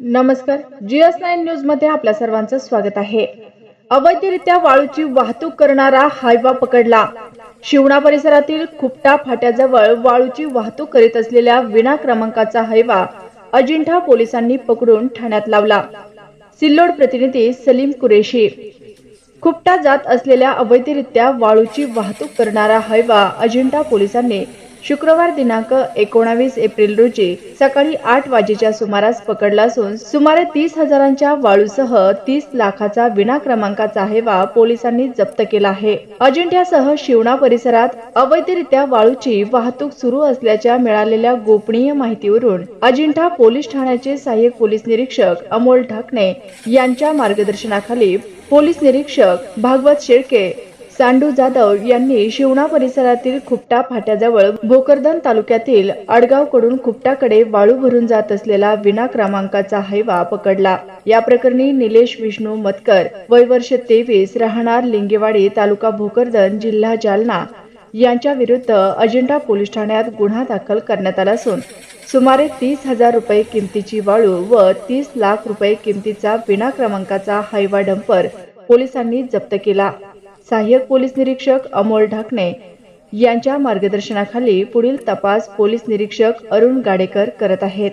नमस्कार. GS nine न्यूजमध्ये आपल्या सर्वांचं स्वागत आहे. अवैधरित्या वाळूची वाहतूक करणारा हायवा पकडला. शिवणा परिसरातील खुपटा फाट्याजवळ वाळूची वाहतूक करीत असलेल्या विना क्रमांकाचा हायवा अजिंठा पोलिसांनी पकडून ठाण्यात लावला. सिल्लोड प्रतिनिधी सलीम कुरेशी. खुपटा जात असलेल्या अवैधरित्या वाळूची वाहतूक करणारा हायवा अजिंठा पोलिसांनी शुक्रवार दिनांक एकोणावीस एप्रिल रोजी सकाळी आठ वाजेच्या सुमारास पकडला असून सुमारे तीस हजारांच्या वाळूसह तीस लाखाचा विना क्रमांकाचा हेवा पोलिसांनी जप्त केला आहे. अजिंठ्यासह शिवणा परिसरात अवैधरित्या वाळूची वाहतूक सुरू असल्याच्या मिळालेल्या गोपनीय माहितीवरून अजिंठा पोलीस ठाण्याचे सहाय्यक पोलीस निरीक्षक अमोल ढाकणे यांच्या मार्गदर्शनाखाली पोलीस निरीक्षक भागवत शेळके सांडू जाधव यांनी शिवणा परिसरातील खुपटा फाट्याजवळ भोकरदन तालुक्यातील आडगावकडून खुपटाकडे वाळू भरून जात असलेला विना क्रमांकाचा हायवा पकडला. या प्रकरणी निलेश विष्णू मतकर वय वर्ष तेवीस राहणार लिंगेवाडी तालुका भोकरदन जिल्हा जालना. यांच्या विरुद्ध अजिंठा पोलीस ठाण्यात गुन्हा दाखल करण्यात आला असून सुमारे तीस हजार रुपये किमतीची वाळू व तीस लाख रुपये किमतीचा विना क्रमांकाचा हायवा डंपर पोलिसांनी जप्त केला. सहाय्यक पोलीस निरीक्षक अमोल ढाकणे यांच्या मार्गदर्शनाखाली पुढील तपास पोलीस निरीक्षक अरुण गाडेकर करत आहेत.